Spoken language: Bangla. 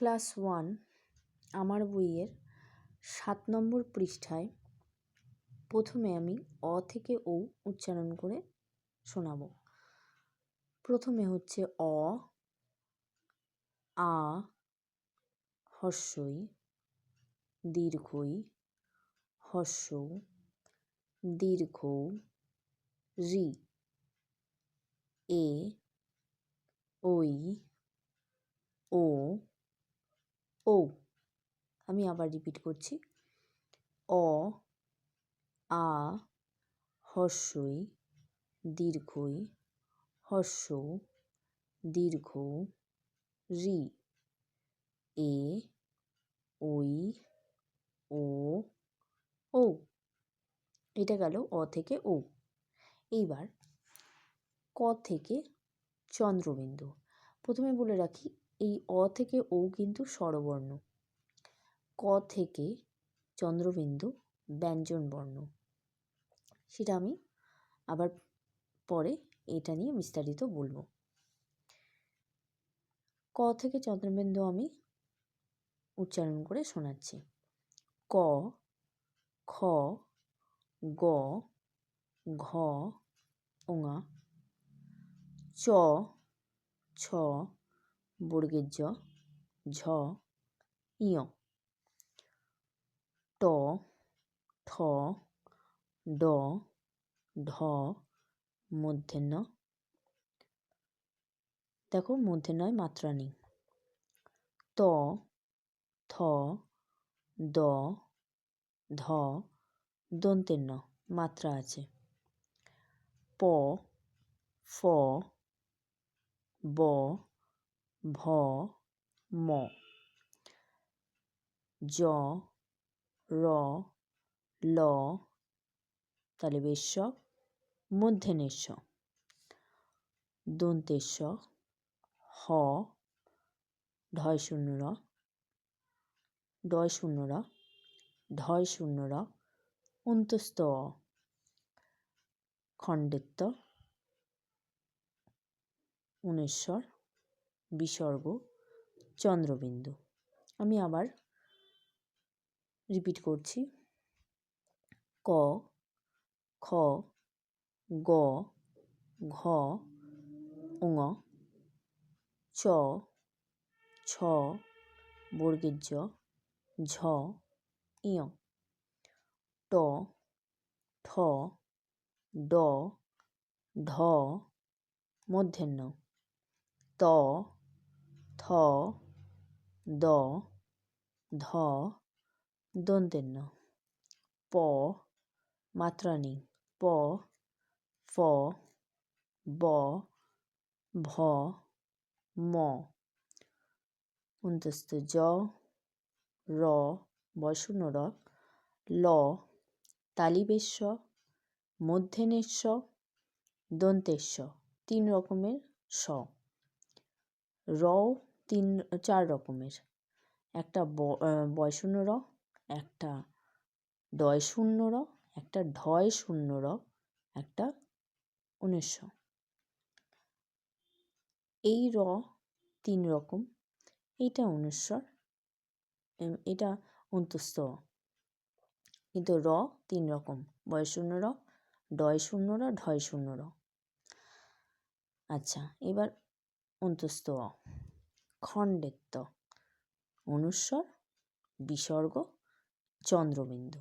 ক্লাস ওয়ান আমার বইয়ের সাত নম্বর পৃষ্ঠায় প্রথমে আমি অ থেকে ও উচ্চারণ করে শোনাব। প্রথমে হচ্ছে অ, আ, হর্ষই, দীর্ঘই, হর্ষ, দীর্ঘ, রি, এ ওই ও ও, আমি আবার রিপিট করছি। অ, আ, হর্ষই, দীর্ঘই হর্ষ দীর্ঘ রি, এ, ওই, ও ও, এটা গেল অ থেকে ও। এইবার ক থেকে চন্দ্রবিন্দু। প্রথমে বলে রাখি এই অ থেকে ও কিন্তু স্বরবর্ণ। ক থেকে চন্দ্রবিন্দু ব্যঞ্জন বর্ণ। সেটা আমি আবার পরে এটা নিয়ে বিস্তারিত বলব। ক থেকে চন্দ্রবিন্দু আমি উচ্চারণ করে শোনাচ্ছি। ক, খ, গ, ঘ ওঙা চ, ছ বর্গের জ ঝ, ইয়। ট ঠ ড, ঢ মূর্ধন্য দেখো মধ্যে নয় মাত্রা নেই ত, থ, দ, ধ দন্তের ন মাত্রা আছে। প, ফ, ব ভ, ম। জ, র, ল। তাহলে বেশ্য মধ্যেনেশ্ব দন্তেশ্ব হ। ঢয় শূন্য র ডয় শূন্য র ঢয় শূন্য র অন্তস্থ। খণ্ডেত্ব উনেশ্বর। বিসর্গ, চন্দ্রবিন্দু। আমি আবার রিপিট করছি। ক, খ, গ, ঘ উঙ চ, ছ বর্গের জ ঝ, ইয়। ট, ঠ, ড ঢ মধ্যাহ্ন। ত দ, ধ, দন্তেন্য। প মাত্রা নেই প, ফ, ব, ভ, ম। অন্তস্থ জ, র বসুন র ল তালিবেশ্ব মধ্যেনেশ্ব দন্তেশ্ব তিন রকমের স। র তিন, চার রকমের। একটা বয় শূন্য র, একটা ডয় শূন্য র, একটা ঢয় শূন্য র, একটা উনিশশো। এই র তিন রকম। এইটা অনুস্বর এটা অন্তস্থ। কিন্তু র তিন রকম। বয় শূন্য র ডয় শূন্য র ঢয় শূন্য র। আচ্ছা এবার অন্তস্থ। অ খণ্ডেত্ব অনুস্বর বিসর্গ চন্দ্রবিন্দু।